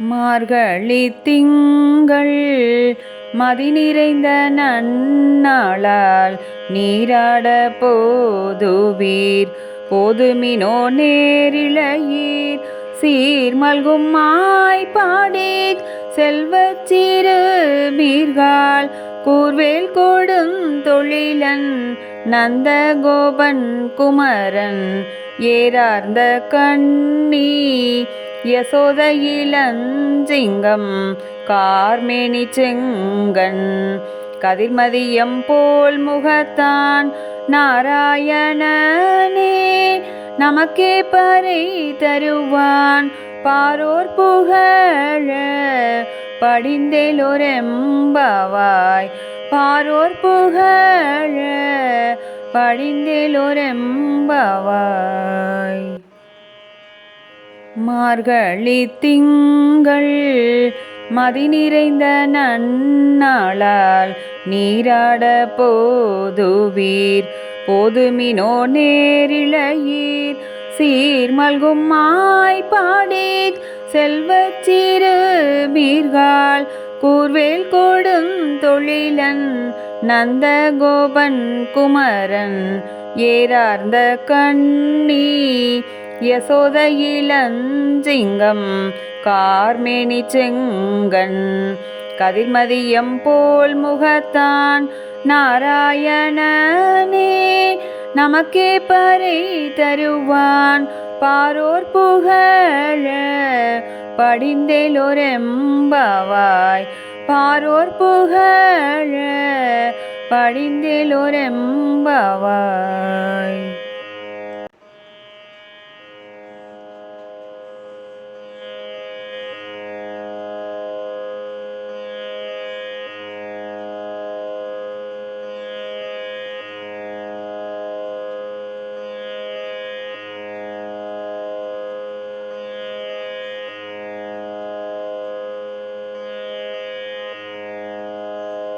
மார்கழி திங்கள் மதி நிறைந்த நன்னாளால் நீராட போதுவீர். போதுமினோ நேரிழையீர். சீர்மல்கும் மாய்பாடே செல்வச் சிறு மீர்கால் கூர்வேல் கொடும் தொழிலன் நந்த கோபன் குமரன். ஏறார்ந்த கண்ணி யசோத இளஞ்சிங்கம் கார்மேனி செங்கன் கதிர்மதியம் போல் முகத்தான் நாராயணனே. நமக்கே பறை தருவான் பாரோர் புகழ படிந்தேலோரெம்பவாய். பாரோர் புகழ படிந்தேலோரெம்பவாய். மார்கழி திங்கள் மதி நிறைந்த நன்னாளால் நீராட போதுவீர். போதுமினோ நேரிழையீர். சீர்மல்கும் மாய்பாடே செல்வச் சிறு மீர்கால் கூர்வேல் கொடும் தொழிலன். நந்த கோபன் குமரன். ஏறார்ந்த கண்ணி. யசோத இளஞ்சிங்கம் கார்மேனி செங்கன் கதிர்மதியம் போல் முகத்தான் நாராயணனே. நமக்கே பறை தருவான் பாரோர் புகழ படிந்தேலோரெம்பவாய். பாரோர் புகழ படிந்தேலோரெம்பவாய்.